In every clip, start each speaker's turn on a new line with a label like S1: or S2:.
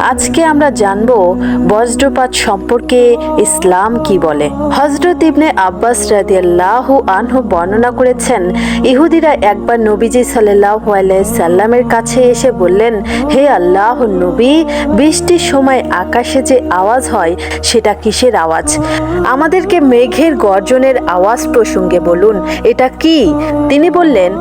S1: আজকে আমরা জানব বজ্রপাত সম্পর্কে ইসলাম কি বলে। হজরত ইবনে আব্বাস রাদিয়াল্লাহু আনহু বর্ণনা করেছেন, ইহুদিরা একবার নবীজি আলাইহি সাল্লামের কাছে এসে বললেন, হে আল্লাহ নবী, বৃষ্টির সময় আকাশে যে আওয়াজ হয়, সেটা কিসের আওয়াজ? আমাদেরকে মেঘের গর্জনের আওয়াজ প্রসঙ্গে বলুন, এটা কি? তিনি বললেন,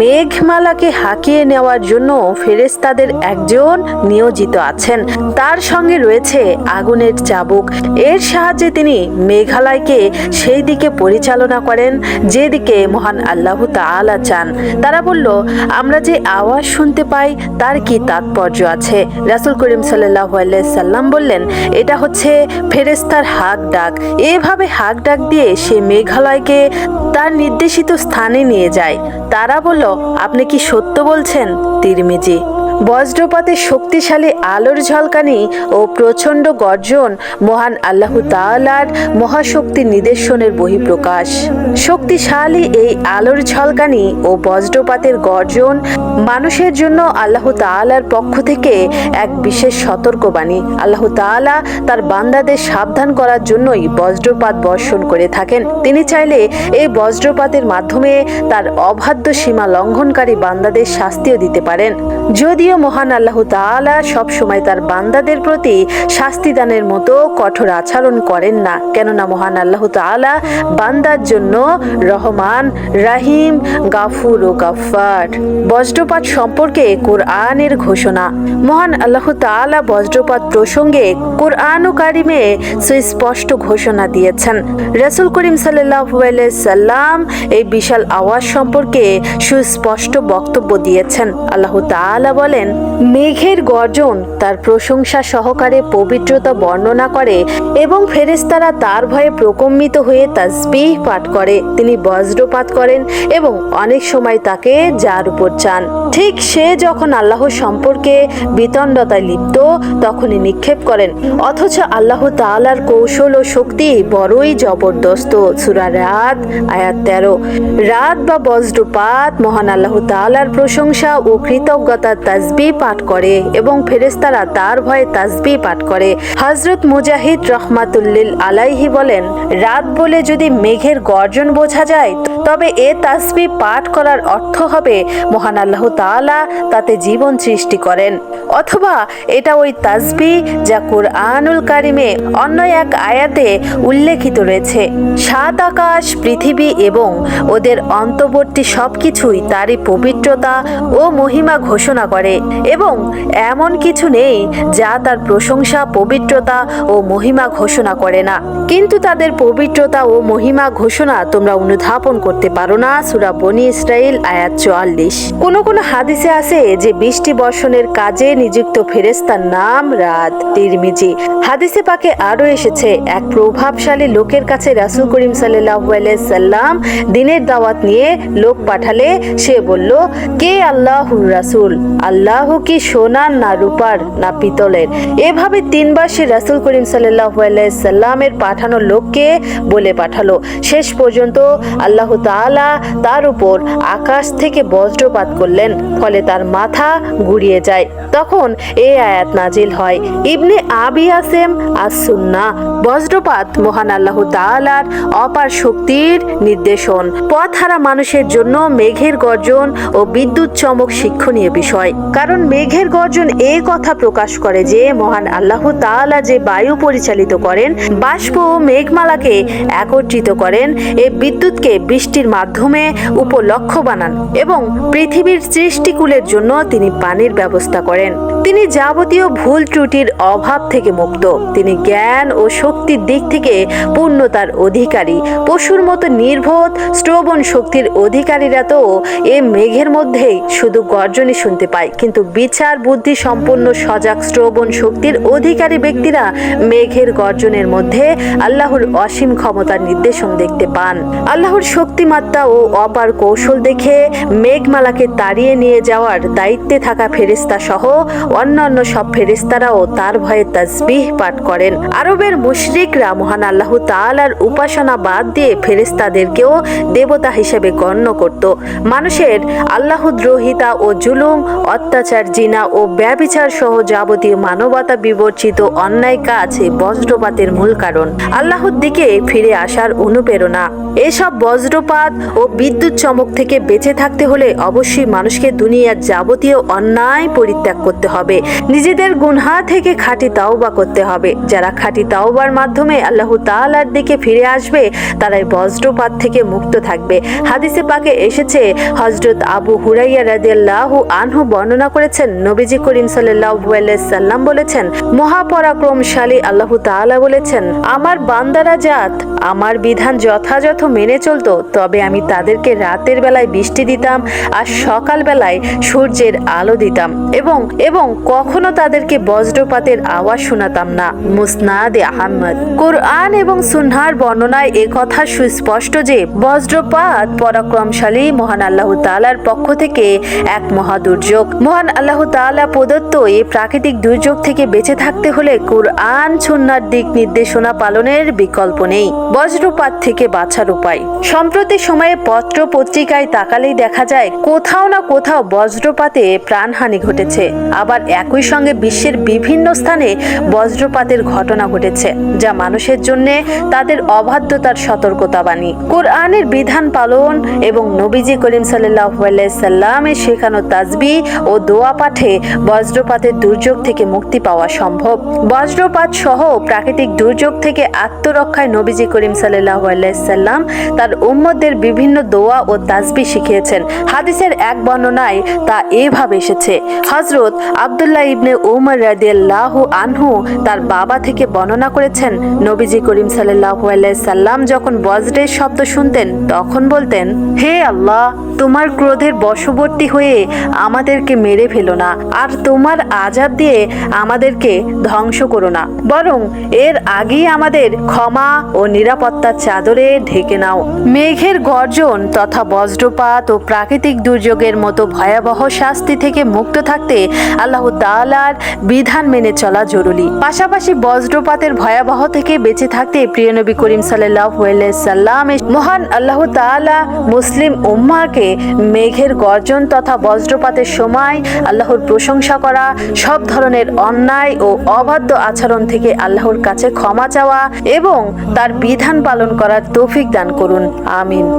S1: মেঘমালাকে হাঁকিয়ে নেওয়ার জন্য ফেরেস্তাদের একজন নিয়োজিত আছেন। তার সঙ্গে রয়েছে আগুনের চাবুক। এর সাহায্যে তিনি মেঘালয়কে সেই দিকে পরিচালনা করেন, যেদিকে মহান আল্লাহ তাআলা চান। তারা বলল, আমরা যে আওয়াজ শুনতে পাই, তার কি তাৎপর্য আছে? রাসুল করিম আলাইহি সাল্লাম বললেন, এটা হচ্ছে ফেরেস্তার হাক ডাক। এভাবে হাক ডাক দিয়ে সে মেঘালয়কে তার নির্দেশিত স্থানে নিয়ে যায়। তারা বলল, আপনি কি সত্য বলছেন? তিরমিজি বজ্রপাতের শক্তিশালী আলোর ঝলকানি ও প্রচণ্ড গর্জন মহান আল্লাহ তাআলার মহাশক্তির নিদর্শনের বহিঃপ্রকাশ। শক্তিশালী এই আলোর ঝলকানি ও বজ্রপাতের গর্জন মানুষের জন্য আল্লাহ তাআলার পক্ষ থেকে এক বিশেষ সতর্কবাণী। আল্লাহ তাআলা তার বান্দাদের সাবধান করার জন্যই বজ্রপাত বর্ষণ করে থাকেন। তিনি চাইলে এই বজ্রপাতের মাধ্যমে তার অবাধ্য সীমা লঙ্ঘনকারী বান্দাদের শাস্তিও দিতে পারেন। যদিও মহান আল্লাহ তাআলা সব সময় তার বান্দাদের প্রতি শাস্তি দানের মতো কঠোর আচরণ করেন না। কেননা মহান আল্লাহ তাআলা বান্দার জন্য রহমান, রাহিম, গাফুর ও গাফফার। বজ্রপাত সম্পর্কে কোরআনের ঘোষণা। মহান আল্লাহ তাআলা বজ্রপাত প্রসঙ্গে কোরআন ও কারিমে সুস্পষ্ট ঘোষণা দিয়েছেন। রাসূল করিম সাল্লাম এই বিশাল আওয়াজ সম্পর্কে সুস্পষ্ট বক্তব্য দিয়েছেন। আল্লাহ তাআলা বলেন মেঘের গর্জন তার প্রশংসা সহকারে পবিত্রতা বর্ণনা করে এবং ফেরেস্তারা তার ভয়ে প্রকম্মিত হয়ে তাসবিহ পাঠ করে। তিনি বজ্রপাত করেন এবং অনেক সময় তাকে যার উপর চান। ঠিক সে যখন আল্লাহ সম্পর্কে বিতণ্ডতায় লিপ্ত, তখনই নিক্ষেপ করেন। অথচ আল্লাহ তালার কৌশল ও শক্তি বড়ই জবরদস্ত। সূরা রাত, আয়াত তেরো। রাত বা বজ্রপাত মহান আল্লাহ তাআলার প্রশংসা ও কৃতজ্ঞতার তাজবি পাঠ করে এবং ফেরেস্তারা তার ভয়ে তাসবিহ পাঠ করে। হযরত মুজাহিদ রহমাতুল্লিল আলাইহি বলেন, রাত বলে যদি মেঘের গর্জন বোঝা যায় তবে এ তাসবিহ পাঠ করার অর্থ হবে, মহান আল্লাহ তাআলা তাতে জীবন সৃষ্টি করেন। অথবা এটা ওই তাসবিহ যা কোরআনুল কারিমে অন্য এক আয়াতে উল্লেখিত রয়েছে। সাত আকাশ, পৃথিবী এবং ওদের অন্তর্বর্তী সবকিছুই তারই পবিত্রতা ও মহিমা ঘোষণা করে এবং এমন কিছু নেই যা তার প্রশংসা, পবিত্রতা ও মহিমা ঘোষণা করে না। কিন্তু তাদের পবিত্রতা ও মহিমা ঘোষণা তোমরা অনুধাবন করতে পারো না। সুরা বনি ইসরাইল আয়াত চুয়াল্লিশ। কোন কোন হাদিসে আছে যে বৃষ্টি বর্ষণের কাজে নিযুক্ত ফেরেস্তার নাম রাত তিরমিজি। হাদিসে পাকে আরও এসেছে, এক প্রভাবশালী লোকের কাছে রাসূল করিম সাল্লাম দিনের দাওয়াত নিয়ে লোক পাঠালে, সে বলল, কে আল্লাহ রাসূল? আল্লাহ কি সোনার না রূপার না পিতলের? এভাবে তিনবার সে রাসূল করিম আলাইহি সাল্লামের পাঠানো লোককে বলে পাঠালো। শেষ পর্যন্ত আল্লাহ তাআলা তার উপর আকাশ থেকে বজ্রপাত করলেন, ফলে তার মাথা গুড়িয়ে যায়। তখন এ আয়াত নাজিল হয়, ইবনে আবি আসেম আর সুন্না বজ্রপাত মহান আল্লাহ তাআলার অপার শক্তির নির্দেশন পথ হারা মানুষের জন্য মেঘের গর্জন ও বিদ্যুৎ চমক শিক্ষণীয় বিষয়। কারণ মেঘের গর্জন এই কথা প্রকাশ করে যে মহান আল্লাহ তাআলা যে বায়ু পরিচালিত করেন, বাষ্প ও মেঘমালাকে একত্রিত করেন, এ বিদ্যুৎকে বৃষ্টির মাধ্যমে উপলক্ষ্য বানান এবং পৃথিবীর সৃষ্টিকুলের জন্য তিনি পানির ব্যবস্থা করেন। তিনি যাবতীয় ভুল ত্রুটির অভাব থেকে মুক্ত। তিনি জ্ঞান ও শক্তির দিক থেকে পূর্ণতার অধিকারী। পশুর মতো নির্বোধ, শ্রবণ শক্তির অধিকারীরা তো এ মেঘের মধ্যেই শুধু গর্জনই শুনতে পায়। কিন্তু বিচার, বুদ্ধি সম্পন্ন, সজাগ, শ্রবণ শক্তির অধিকারী ব্যক্তিরা মেঘের গর্জনের মধ্যে আল্লাহর অসীম ক্ষমতার নির্দেশন দেখতে পান। আল্লাহর শক্তি শক্তিমাত্রা ও অপার কৌশল দেখে মেঘমালাকে তাড়িয়ে নিয়ে যাওয়ার দায়িত্বে থাকা ফেরেস্তা সহ অন্যান্য সব ফেরেস্তারাও তার ভয়ে তাসবিহ পাঠ করেন। আরবের মুশরিকরা মহান আল্লাহ তাআলার উপাসনা বাদ দিয়ে ফেরেস্তাদেরকেও দেবতা হিসেবে গণ্য করত। মানুষের আল্লাহদ্রোহিতা ও জুলুম, অত্যাচার, জিনা ও ব্যবিচার সহ যাবতীয় মানবতা বিবর্জিত অন্যায় কাজ বজ্রপাতের মূল কারণ। আল্লাহর দিকে ফিরে আসার অনুপ্রেরণা। এসব বজ্রপাত ও বিদ্যুৎ চমক থেকে বেঁচে থাকতে হলে অবশ্যই মানুষকে দুনিয়ার যাবতীয় অন্যায় পরিত্যাগ করতে হবে। নিজেদের গুনহা থেকে খাঁটি তাওবা করতে হবে। যারা খাঁটি তাওবার মাধ্যমে আল্লাহ তাআলার দিকে ফিরে আসবে, তারাই বজ্রপাত থেকে মুক্ত থাকবে। হাদিসে পাকে এসেছে হজরত আবু হুরাইয়া রাদিয়াল্লাহু আনহু বর্ণনা করেছেন, নবীজি করিম আলাইহি সাল্লাম বলেছেন, মহাপরাক্রমশালী আল্লাহ তাআলা বলেছেন, আমার বান্দারা জাত, আমার বিধান যথাযথ মেনে চলতো তবে আমি তাদেরকে রাতের বেলায় বৃষ্টি দিতাম আর সকাল বেলায় সূর্যের আলো দিতাম এবং এবং কখনো তাদেরকে বজ্রপাতের আওয়াজ শোনাতাম না। মুসনাদে আহমদ। কোরআন এবং সুনহার বর্ণনায় এ কথা সুস্পষ্ট যে, বজ্রপাত পরাক্রমশালী মহান আল্লাহ তাআলার পক্ষ থেকে এক মহা দুর্যোগ মহান আল্লাহ তাআলা প্রদত্ত এই প্রাকৃতিক দুর্যোগ থেকে বেঁচে থাকতে হলে কোরআন সুন্নার দিক নির্দেশনা পালনের বিকল্প নেই। বজ্রপাত থেকে বাঁচার উপায়। সম্প্রতি সময়ে পত্র পত্রিকায় তাকালেই দেখা যায় কোথাও না কোথাও বজ্রপাতে প্রাণহানি ঘটেছে। আবার একই সঙ্গে বিশ্বের বিভিন্ন স্থানে বজ্রপাতের ঘটনা ঘটেছে, যা মানুষের জন্য তাদের অবাধ্যতার সতর্কতাবাণী। কোরআনের বিধান পালন এবং নবীজি করিম সাল্লাহ সাল্লামের শেখানো তাজবি ও দোয়া পাঠে বজ্রপাতের দুর্যোগ থেকে মুক্তি পাওয়া সম্ভব। বজ্রপাত সহ প্রাকৃতিক দুর্যোগ থেকে আত্মরক্ষায় নবীজি করিম সাল্লাহ সাল্লাম তার উম্মদের বিভিন্ন দোয়া ও তাজবি শিখিয়েছেন। হাদিসের এক বর্ণনায় তা এভাবে এসেছে। হজরত আবদুল্লাহ ইবনে উমর রাদিয়াল্লাহু আনহু তার বাবা থেকে বর্ণনা করেছেন, নবীজি করিম আলাইহি সাল্লাম যখন বজ্রের শব্দ শুনতেন, তখন বলতেন, হে আল্লাহ, তোমার ক্রোধের বশবর্তী হয়ে আমাদেরকে মেরে ফেলো না, আর তোমার আজাব দিয়ে আমাদেরকে ধ্বংস করো না। বরং এর আগেই আমাদের ক্ষমা ও নিরাপত্তার চাদরে ঢেকে নাও। মেঘের গর্জন তথা বজ্রপাত ও প্রাকৃতিক দুর্যোগের মতো ভয়াবহ শাস্তি থেকে মুক্ত থাকতে আল্লাহ তাআলার বিধান মেনে চলা জরুরি। পাশাপাশি বজ্রপাতের ভয়াবহ থেকে বেঁচে থাকতে প্রিয় নবী করিম সাল্লাম মহান আল্লাহ তাআলা মুসলিম উম্মাকে মেঘের গর্জন তথা বজ্রপাতের সময় আল্লাহর প্রশংসা করা, সব ধরনের অন্যায় ও অবাধ্য আচরণ থেকে আল্লাহর কাছে ক্ষমা চাওয়া এবং তার বিধান পালন করার তৌফিক দান করুন। Amin.